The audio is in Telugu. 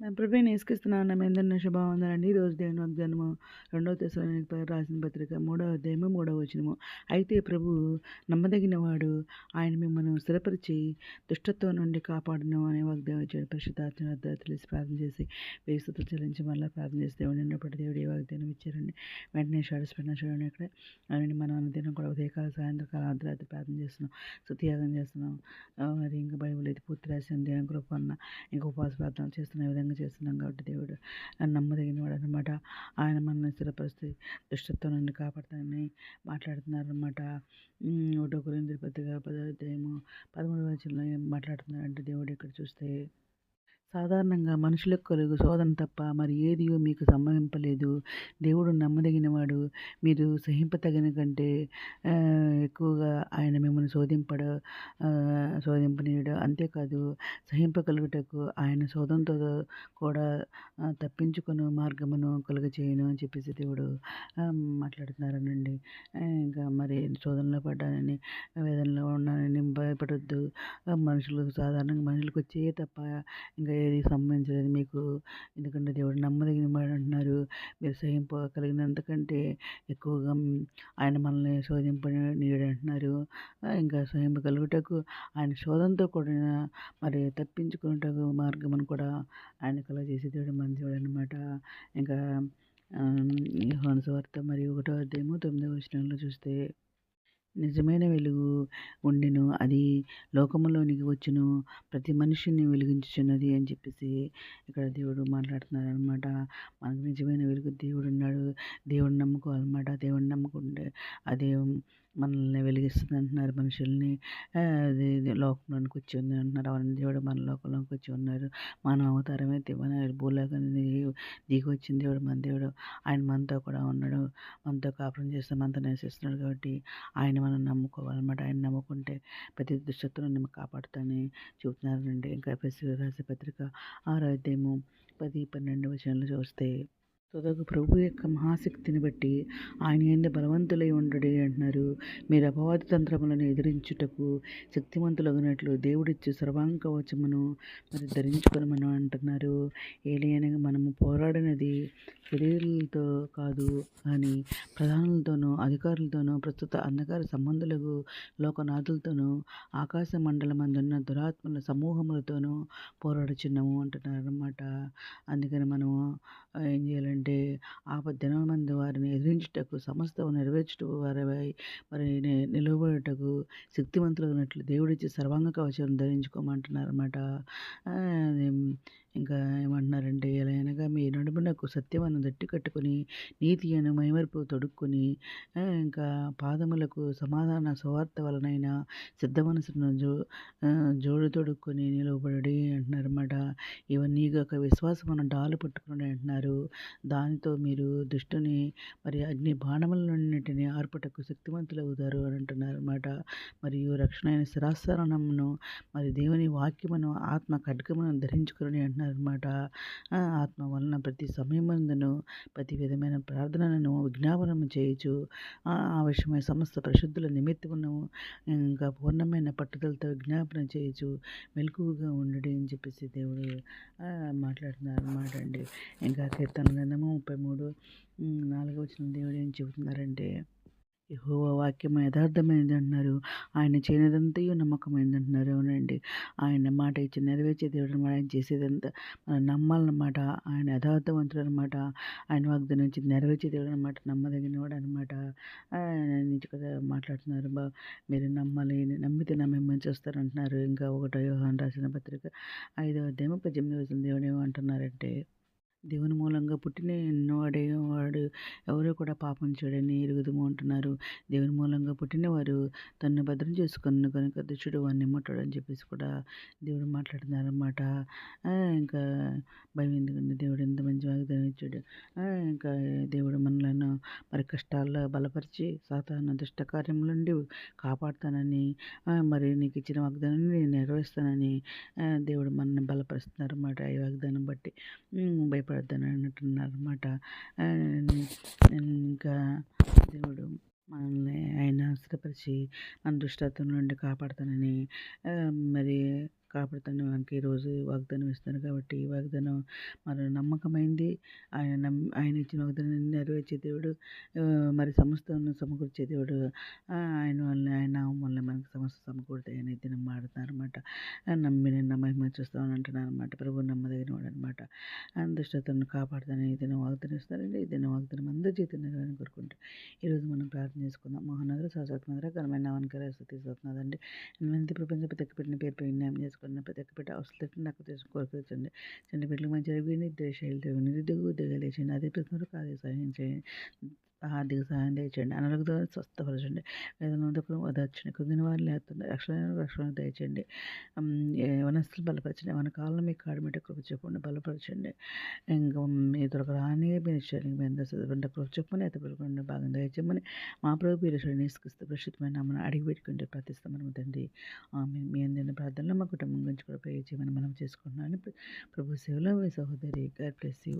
నా ప్రభువైన యేసుక్రీస్తునామమున మీ అందరిని శుభవందనాలండి. ఈరోజు దేవుని వాగ్దానము రెండవ తెస్సలోనికై రాసిన పత్రిక మూడవ అధ్యాయము మూడవ వచనము. అయితే ప్రభు నమ్మదగినవాడు, ఆయన మిమ్మల్ని స్థిరపరిచి దుష్టత్వం నుండి కాపాడును అనే వాగ్దానం ఇచ్చాడు. పరిశుద్ధాత్మ తెలిసి ప్రార్థన చేసి వేసుతో చెల్లించి మళ్ళీ ప్రార్థన చేసి దేవుడు ఉన్నప్పుడు దేవుడు ఏ వాగ్దానం ఇచ్చారండి. వెంటనే షాడస్ పెట్టిన చూడండి ఇక్కడ అవన్నీ మనం అనుదినం కూడా సాయంత్రకాలం అర్ధరాత్రి ప్రార్థన చేస్తున్నాం సుత్యాగం చేస్తున్నాం. మరి ఇంకా బైబిల్ అయితే పూర్తి రాసిన దేవుని కృప అన్న ఇంకా ఉపవాస ప్రార్థన చేస్తున్న ఈ విధంగా చేస్తున్నాం కాబట్టి దేవుడు నమ్మదగినవాడు అనమాట ఆయన మనల్ని స్థిరపరిస్తే దుష్టత్వం నన్ను కాపాడుతానని మాట్లాడుతున్నారు అనమాట ఒకటో గురించి పదో పదోధ్యాయము పదమూడు వచ్చిన మాట్లాడుతున్నారంటే దేవుడు ఇక్కడ చూస్తే సాధారణంగా మనుషులకు కలుగు శోధన తప్ప మరి ఏదియో మీకు సంభవింపలేదు. దేవుడు నమ్మదగినవాడు. మీరు సహింపతగిన కంటే ఎక్కువగా ఆయన మిమ్మల్ని శోధింపడ శోధింపనీయడు. అంతేకాదు సహింపగలుగుటకు ఆయన శోధంతో కూడా తప్పించుకుని మార్గమును కలుగచేయను అని చెప్పేసి దేవుడు మాట్లాడుతున్నారనండి. ఇంకా మరి శోధనలో పడ్డానని వేదనలో ఉన్నానని భయపడొద్దు. మనుషులు సాధారణంగా మనుషులకు వచ్చే తప్ప ఇంకా ఏది సంబంధించలేదు మీకు ఎందుకంటే దేవుడు నమ్మదగిన వాడు అంటున్నారు. మీరు సహింపగలిగినంతకంటే ఎక్కువగా ఆయన మనల్ని శోధింపనీయడు అంటున్నారు. ఇంకా సహింపగలుగుటకు ఆయన శోధంతో కూడిన మరి తప్పించుకున్నటకు మార్గమును కూడా ఆయన కలగజేసే దేవుడు మంచివాడు అనమాట ఇంకా హోనసువార్త మరి ఒకటో అధ్యాయము తొమ్మిదవ వచనంలో చూస్తే నిజమైన వెలుగు ఉండెను. అది లోకములోనికి వచ్చును. ప్రతి మనిషిని వెలిగించుచున్నది అని చెప్పేసి ఇక్కడ దేవుడు మాట్లాడుతున్నారు అనమాట మనకు నిజమైన వెలుగు దేవుడు ఉన్నాడు దేవుడిని నమ్ముకోవాలన్నమాట. దేవుడిని నమ్ముకుంటే అదే మనల్ని వెలిగిస్తుంది అంటున్నారు మనుషుల్ని. లోకంలోనికి వచ్చి ఉంది అంటున్నారు. అవన్నీ దేవుడు మన లోకంలోకి వచ్చి ఉన్నారు. మన అవతారమే మన భూలోకాన్ని దిగి వచ్చిన దేవుడు మన దేవుడు. ఆయన మనతో కూడా ఉన్నాడు. మనతో కాపురం చేస్తే మనతో నివసిస్తున్నాడు కాబట్టి ఆయన మనం నమ్ముకోవాలన్నమాట. ఆయన నమ్ముకుంటే ప్రతి దుష్టత్వం మనం కాపాడుతానని చెబుతున్నారండి ఇంకా రాసే పత్రిక ఆరో అధ్యాయము పది పన్నెండు విషయాలు చూస్తే తుదకు ప్రభు యొక్క మహాశక్తిని బట్టి ఆయన ఏంద బలవంతులై ఉండడే అంటున్నారు. మీరు అపవాది తంత్రములను ఎదిరించుటకు శక్తివంతులగినట్లు దేవుడిచ్చే సర్వాంకవచమును మరి ధరించుకోమని అంటున్నారు. ఏలైనగా మనము పోరాడినది శరీరాలతో కాదు కానీ ప్రధానులతోనూ అధికారులతోనూ ప్రస్తుత అంధకార సంబంధులకు లోకనాథులతోనూ ఆకాశ మండలమందున్న దురాత్మల సమూహములతోనూ పోరాడుచున్నాము అంటున్నారు అన్నమాట అందుకని మనము ఏం చేయాలంటే అంటే ఆపద్దినమందు వారిని ఎదిరించుటకు సమస్తము నెరవేర్చుటకు వారి మరి నిలబడుటకు శక్తివంతులైనట్లు దేవుడిచ్చి సర్వాంగ కవచం ధరించుకోమంటున్నారు అనమాట ఇంకా ఏమంటున్నారంటే అయినా మీ సత్యమను దట్టి కట్టుకొని నీతి అను మైమరుపు తొడుక్కొని ఇంకా పాదములకు సమాధాన సువార్త వలనైన సిద్ధ మనసును జో జోడు తొడుక్కొని నిలవబడి అంటున్నారన్నమాట. ఇవన్నీ కాక విశ్వాసమును డాలు పట్టుకుని అంటున్నారు. దానితో మీరు దుష్టుని మరి అగ్ని బాణములన్నింటినీ ఆర్పుటకు శక్తివంతులు అవుతారు అని అంటున్నారు అనమాట మరియు రక్షణ అయిన శిరాసరణమును మరి దేవుని వాక్యమును ఆత్మ ఖడ్గమును ధరించుకుని అంటున్నారు అనమాట ఆత్మ వలన ప్రతి సమయమందును ప్రతి విధమైన ప్రార్థనలను విజ్ఞాపనము చేయొచ్చు ఆవశ్యమైన సమస్త పరిశుద్ధుల నిమిత్తమును ఇంకా పూర్ణమైన పట్టుదలతో విజ్ఞాపన చేయొచ్చు మెలకువగా ఉండడి అని చెప్పేసి దేవుడు మాట్లాడుతున్నారు అనమాట అండి. ఇంకా కీర్తన గ్రంథము ముప్పై మూడు నాలుగవ వచ్చిన దేవుడు ఏం చెబుతున్నారంటే యహోవ వాక్యం యథార్థమైనది అంటున్నారు ఆయన చేయనిదంతయు నమ్మకమైనది అంటున్నారు అవునండి. ఆయన మాట ఇచ్చి నెరవేర్చే దేవుడు అనమాట. ఆయన చేసేదంతా మనం నమ్మాలన్నమాట. ఆయన యథార్థవంతుడు అనమాట ఆయన వాగ్దానం ఇచ్చి నెరవేర్చే దేవుడు అనమాట. నమ్మదగినవాడు అనమాట. ఆయన నుంచి కదా మాట్లాడుతున్నారు. బా మీరు నమ్మాలి. నమ్మితే నా మిమ్మల్ని చూస్తారంటున్నారు ఇంకా ఒకటో యోహాన్ రాసిన పత్రిక ఐదవ అధ్యాయం పద్దెనిమిది వచ్చిన దేవుడు ఏమంటున్నారంటే దేవుని మూలంగా పుట్టిన వాడే వాడు ఎవరు కూడా పాపం చేయడని ఎరుగుదము అంటున్నారు దేవుని మూలంగా పుట్టిన వారు తను భద్రం చేసుకున్న కనుక దుష్టుడు వాడిని ముట్టడు అని చెప్పేసి కూడా దేవుడు మాట్లాడుతున్నారన్నమాట. ఇంకా భయం ఎందుకంటే దేవుడు ఎంత మంచి వాగ్దానం ఇచ్చాడు? ఇంకా దేవుడు మనలను మరి కష్టాల్లో బలపరిచి సాధారణ దుష్ట కార్యముల నుండి కాపాడుతానని మరి నీకు ఇచ్చిన వాగ్దానాన్ని నేను నెరవేరుస్తానని దేవుడు మనల్ని బలపరుస్తున్నారు అన్నమాట ఈ వాగ్దానం బట్టి. భయపడ ప్రార్థన అంటున్నారు అనమాట ఇంకా దేవుడు మనల్ని ఆయన ఆశ్రపరిచి మన దుష్టత్వం నుండి కాపాడుతానని మరి కాపాడుతాను. మనకి ఈరోజు వాగ్దానం ఇస్తున్నారు కాబట్టి ఈ వాగ్దానం మరి నమ్మకమైంది. ఆయన నమ్మి ఆయన ఇచ్చిన వాగ్దానం నెరవేర్చే దేవుడు మరి సమస్తను సమకూర్చే దేవుడు. ఆయన వల్ల ఆయన వల్ల మనకు సమస్త సమకూడతాయి అని దినం మాడుతున్నారు అనమాట నమ్మి నేను మహిమ చూస్తామని అంటున్నాను అనమాట ప్రభు నమ్మదగిన వాడు అనమాట దుష్టతను కాపాడుతాను ఈ వాగ్దానం ఇస్తారండి. ఈ దినం వాగ్దానం అందరి జీవితం నెరవేరని కోరుకుంటే ఈరోజు మనం ప్రార్థన చేసుకుందాం. మహానగర శాశ్వతనగర ఘనమైన నామనకర సత్నాథండి ఎనిమిది ప్రపంచ ప్రతి పెట్టిన పేరు పై న్యాయం చేసుకున్న ప్రతి ఒక్క బిడ్డ అవసరం నాకు తెలుసు కోరుకోవచ్చండి చిన్న బిడ్డలకు మంచి రవి నిర్దేశాలు నిరుద్యోగ ఉద్యోగాలు వేసండి అదే ప్రతి అదే సహాయం చేయండి. ఆర్థిక సహాయం దయచేయండి. అనారోగ్య స్వస్థపరచండి. వేదనందుకు వదర్చండి కుదిన వారిని లేకుండా రక్షణ రక్షణ దయచేయండి. వనస్తులు బలపరచండి. మన కాలంలో మీ కాడమిట కృప చెప్పండి బలపరచండి. ఇంకా మీ దొరకరాని మీరు ఇచ్చారు మీ అందరూ చదవండి కృప చెప్పమని అయితే పిలుపుకుండా భాగం దయచేయమని మా ప్రభు పీరేశ్వరి నిస్కిస్తూ ప్రస్తుతమైన మనం అడిగి పెట్టుకుంటే ప్రార్థిస్తాం మనం తండ్రి. ఆమె మీ అందరిన ప్రార్థనలో మా కుటుంబం గురించి కూడా పే చేయమని మనం చేసుకుంటున్నాను ప్రభు సేవలో మీ సహోదరి గాడ్ బ్లెస్ యూ.